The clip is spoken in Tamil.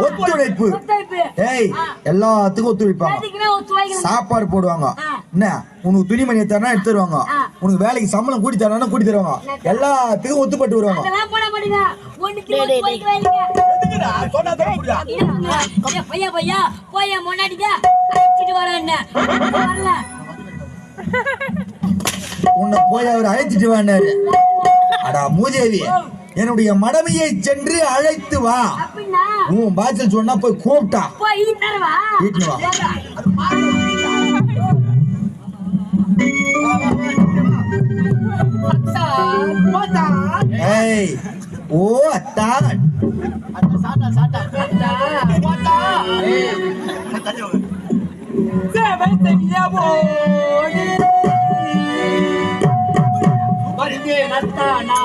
ஒத்துழைப்பு. ஒத்துழைப்பு. ஏய் எல்லாத்துக்கும் ஒத்துழைப்பாங்க. சாப்பாடு போடுவாங்க. என்ன? உனக்கு துணிமணியை தரனா எடுத்து தருவாங்க. உனக்கு வேலைக்கு சம்பளம் கூட்டி தரனா கூட்டி தருவாங்க. எல்லாத்துக்கும் ஒத்துப்பட்டு வருவாங்க. பையா பையா போய் உன்னை போய் அவர் அழைச்சிட்டு வேண்டாரு அடா மூதேவி என்னுடைய மடமையை சென்று அழைத்து வா. அப்படின்னா உன் பாய்ச்சல் சொன்னா போய் கூப்பிட்டா. வீட்டுல வா. ஏய் ஓ அத்தான் சேவை செய்ய போடி வருகே நத்தானா